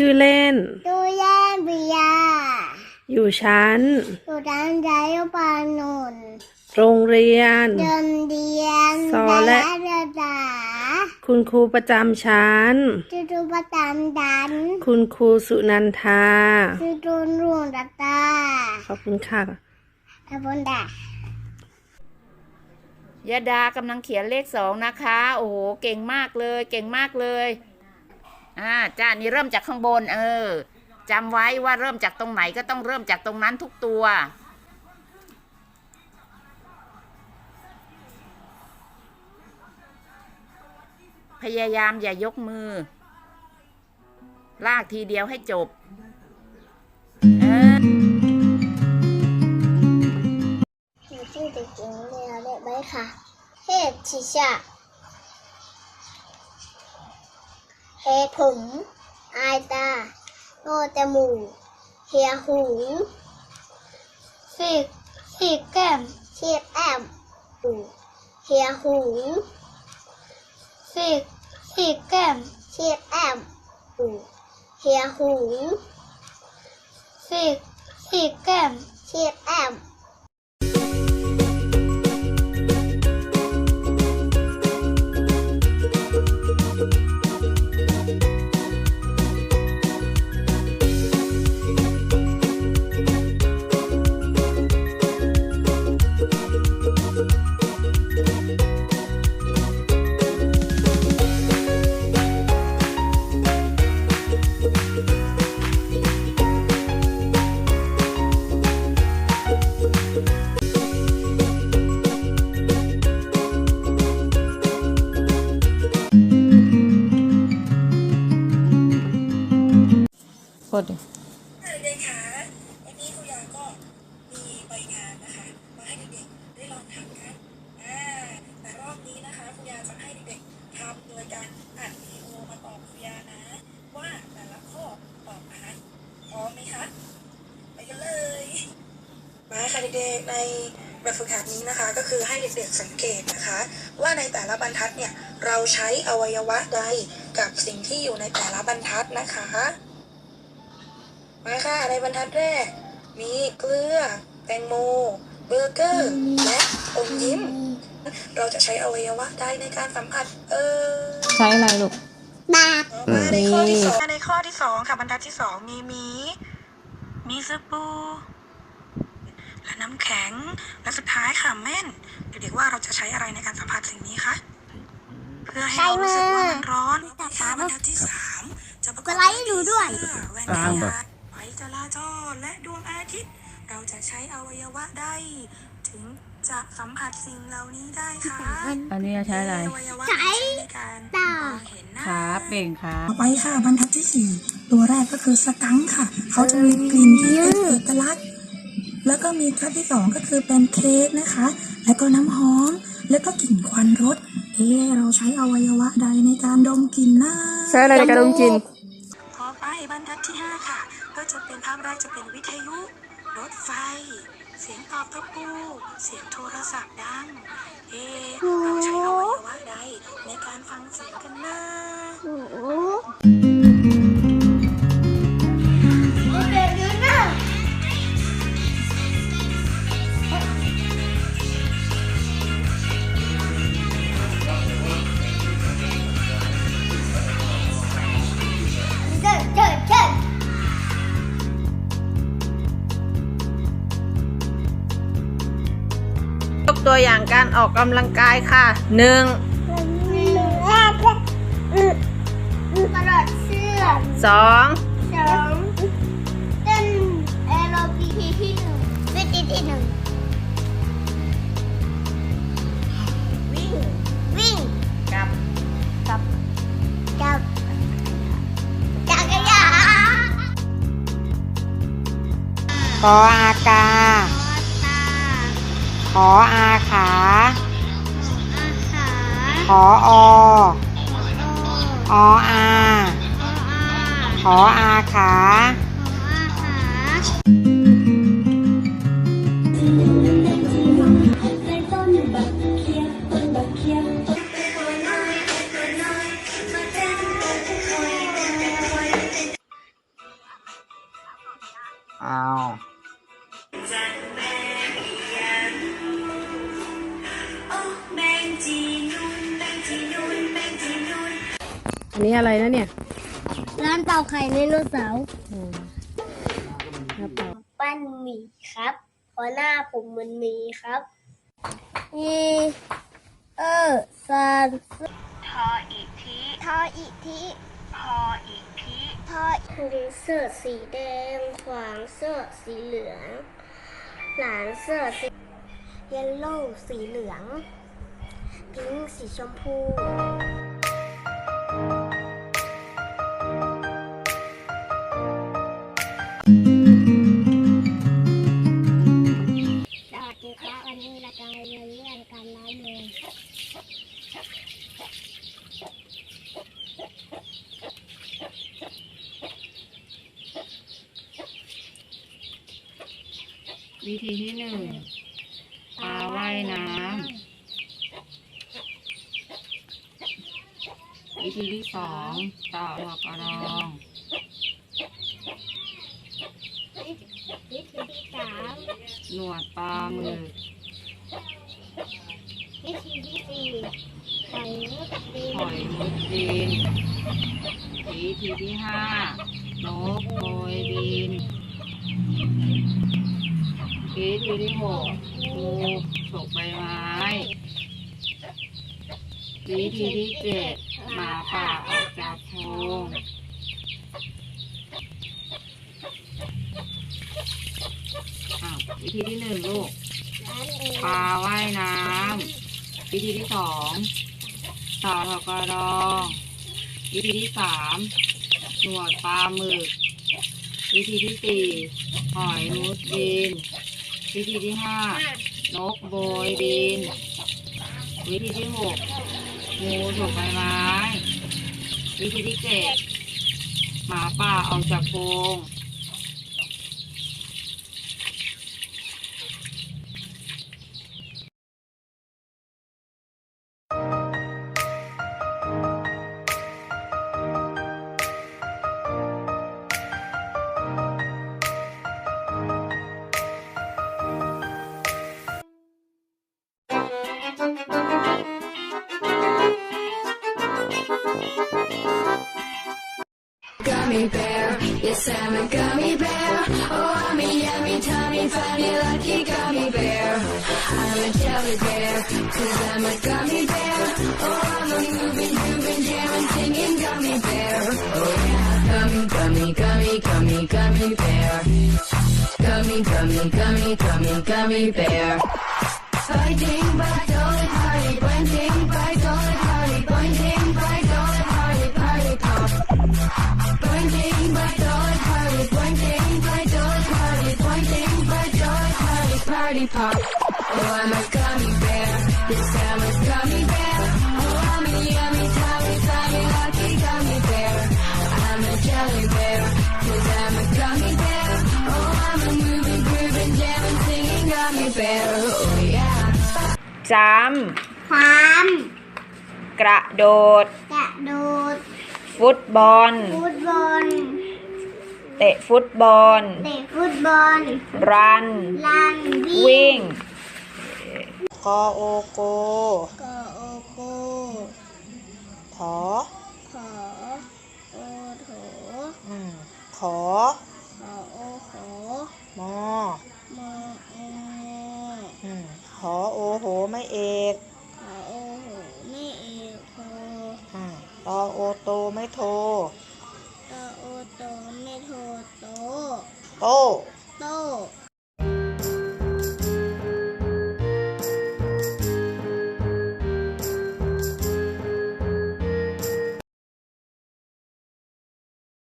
ชื่อเล่น ดูแย่เบียร์อยู่ชั้นดูดันใจปานุนโรงเรียน เดินเดียนซอและเดาดาคุณครูประจำชั้นจุดูประจำดันคุณครูสุนันทาจุดูรุ่งตาตาขอบคุณค่ะขอบคุณดายาดากำลังเขียนเลขสองนะคะ โอ้โห เก่งมากเลย เก่งมากเลย อ่าจ้านี่เริ่มจากข้างบน เออจำไว้ว่าเริ่มจากตรงไหนก็ต้องเริ่มจากตรงนั้นทุกตัว พยายามอย่ายกมือ ลากทีเดียวให้จบเออหนูชื่อเด็กหญิงเรียเด็กใบค่ะเฮดชิชา ผม อายตาโนจมูกเฮียหูฟีกฟีกแก้มเชียบแอมหูเฮียหูฟีกฟีกแก้มเชียบแอมหูเฮียหูฟีกฟีกแก้มเชียบแอม พูดดิเด็กๆคะวันนี้ครูยาก็มีใบงานนะคะ มาให้เด็กๆได้ลองทำกันอ่าแต่รอบนี้นะคะครูยาจะให้เด็กๆทำโดยการอัดวิดีโอมาตอบครูยานะ ว่าแต่ละข้อตอบอะไรพร้อมไหมคะไปกันเลย มาค่ะเด็กๆในแบบฝึกหัดนี้นะคะ ก็คือให้เด็กๆสังเกตนะคะ ว่าในแต่ละบรรทัดเนี่ยเราใช้อวัยวะใดกับสิ่งที่อยู่ในแต่ละบรรทัดนะคะ มาค่ะในบรรทัดแรก มีเกลือ แตงโม เบอร์เกอร์ และอมยิ้ม เราจะใช้อวัยวะใดในการสัมผัส เออใช้อะไรลูก บาปมาในข้อที่สองในข้อที่สองค่ะบรรทัดที่สองมีหมี มีสปูและน้ำแข็ง และสุดท้ายค่ะแม่น เด็กๆว่าเราจะใช้อะไรในการสัมผัสสิ่งนี้คะเพื่อให้เรารู้สึกว่ามันร้อนค่ะบรรทัดที่สามจะประกอบกดไลค์ให้หนูด้วยเสื้อแว่นตาไฟจ ราจรและดวงอาทิตย์ เราจะใช้อวัยวะใดถึงจะสัมผัสสิ่งเหล่านี้ได้คะอันนี้ใช้อะไรใช้ในการตามองเห็นหน้าครับเก่งครับต่อไปค่ะบรรทัดที่สี่ตัวแรกก็คือสกังค์ค่ะ เขาจะมีกลิ่นที่เป็นเอกลักษณ์แล้วก็มีบรรทัดที่สองก็คือเป็นเค้กนะคะ แล้วก็น้ำหอม แล้วก็กลิ่นควันรถ เอ๊ะเราใช้อวัยวะใดในการดมกลิ่นนะใช้อะไรในการดมกลิ่นต่อไปบรรทัดที่ห้าค่ะ ก็จะเป็นภาพแรกจะเป็นวิทยุ รถไฟ เสียงตอบตะปู เสียงโทรศัพท์ดัง เอ๊ะเราใช้อวัยวะใดในการฟังเสียงกันนะ ตัวอย่างการออกกำลังกายค่ะหนึ่งกระโดดเสื้อสองสองเต้นแอโรบิกที่หนึ่งวิธีที่หนึ่งวิ่งวิ่งกับกับกับจักรยานขออากาตาข ออาขาอาหารขออโอออาโออาขออาขา อันนี้อะไรนะเนี่ย ร้านเตาไข่ไดโนเสาร์ปั้นหมีครับเพราะหน้าผมเหมันหมีครับอีเออซานทออีทีทออีทีพออีทีทอลิเสื้อสีแดงขวางเสื้อสีเหลือง หลานเสื้อสีเยลโล่สีเหลืองพิงค์สีชมพู ครับวันนี้เราจะมาเรียนเรื่องการล้างมือวิธีที่หนึ่งปลาว่ายน้ำวิธีที่สองต่อหัวกระรองวิธีที่สามหนวดปลาหมึก วิธีที่สี่ปล่อยมุดดิน หอยมุดดินวิธีที่ห้านกโบยบินวิธีที่หกงูฉกใบไม้วิธีที่เจ็ดหมาป่าออกจากโพรงอ้าววิธีที่หนึ่งลูกปลาว่ายน้ำ วิธีที่สองต่อทอกระดองวิธีที่สามหนวดปลาหมึก วิธีที่สี่หอยมุดดิน วิธีที่ห้านกโบยบิน วิธีที่หกงูถูกใบไม้ วิธีที่เจ็ดหมาป่าออกจากโพรง gummy bear. Yes, I'm a gummy bear. Oh, I'm a yummy, tummy, funny, lucky gummy bear. I'm a jelly bear, cause I'm a gummy bear. Oh, I'm a moving, moving, jamming, singing gummy bear. Oh, yeah. Gummy, gummy, gummy, gummy, gummy bear. Gummy, gummy, gummy, gummy, gummy bear. Fighting by dolly party, blending by dolly party, blending party pop. Oh, I'm a gummy bear. Yes, I'm a gummy bear. Oh, I'm a yummy, tummy, tummy, lucky gummy bear. I'm a jelly bear, cause I'm a gummy bear. Oh, I'm a moving, grooving, jamming, singing gummy bear. Oh, yeah. จความำกระโดด กระโดด ฟุตบอล ฟุตบอล เตะฟุตบอล เตะฟุตบอล รันลัน วิ่ง กอโอโกกอ โตไม่โท โตโโตไม่โทโต โต โต